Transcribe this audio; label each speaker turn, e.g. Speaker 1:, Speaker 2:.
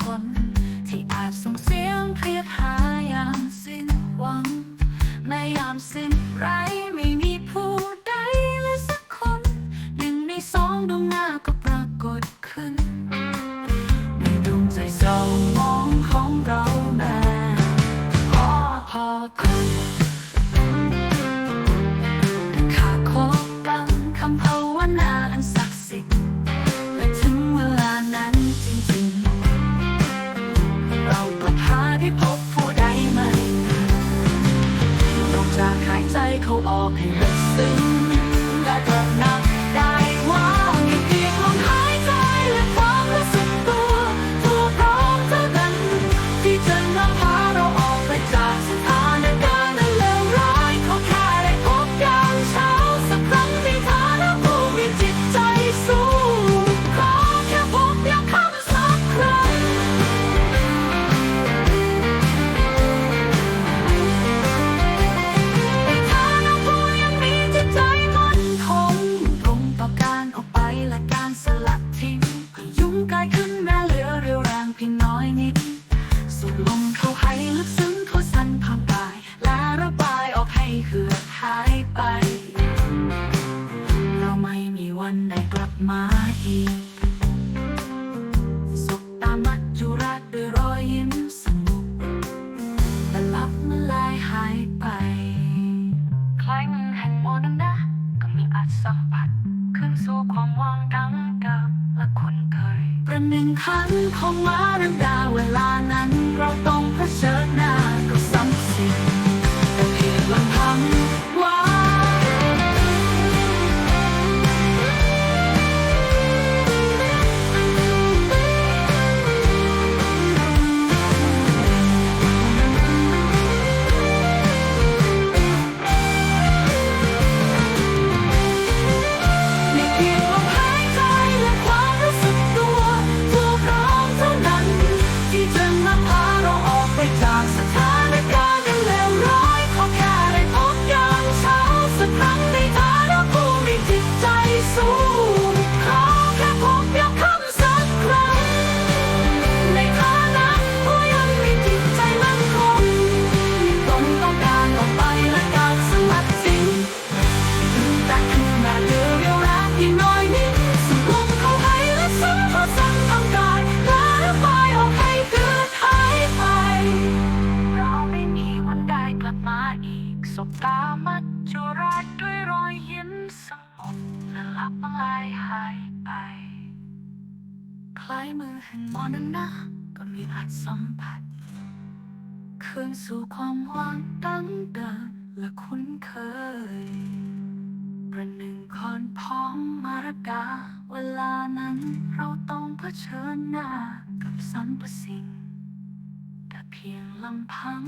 Speaker 1: คน ที่อาจส่งเสียงเพียดหายามสิ้นหวังในยามสิ้นไร้ เขาออกให้ลึกซึ้งและตระหนัก ได้กลับมาอีกสบตามัจจุราชด้วยรอยยิ้มสงบแต่ลับเมื่อลายหายไป คล้ายมือแห่งโมนนะก็มีอาจสัมผัสขึ้นสู่ความว่างดังเดิมและคุ้นเคย ประหนึ่งขันของมารันดาเวลานั้นเราต้อง สบตามัจจุราชด้วยรอยยิ้มสงบและหลับละลายหายไปคล้ายมือแห่งมรณะก็มีอาจสัมผัส คืนสู่ความว่างดังเดิมและคุ้นเคย ประหนึ่งคอนพ้องมารกา เวลานั้นเราต้องเผชิญหน้ากับสรรพสิ่ง แต่เพียงลำพัง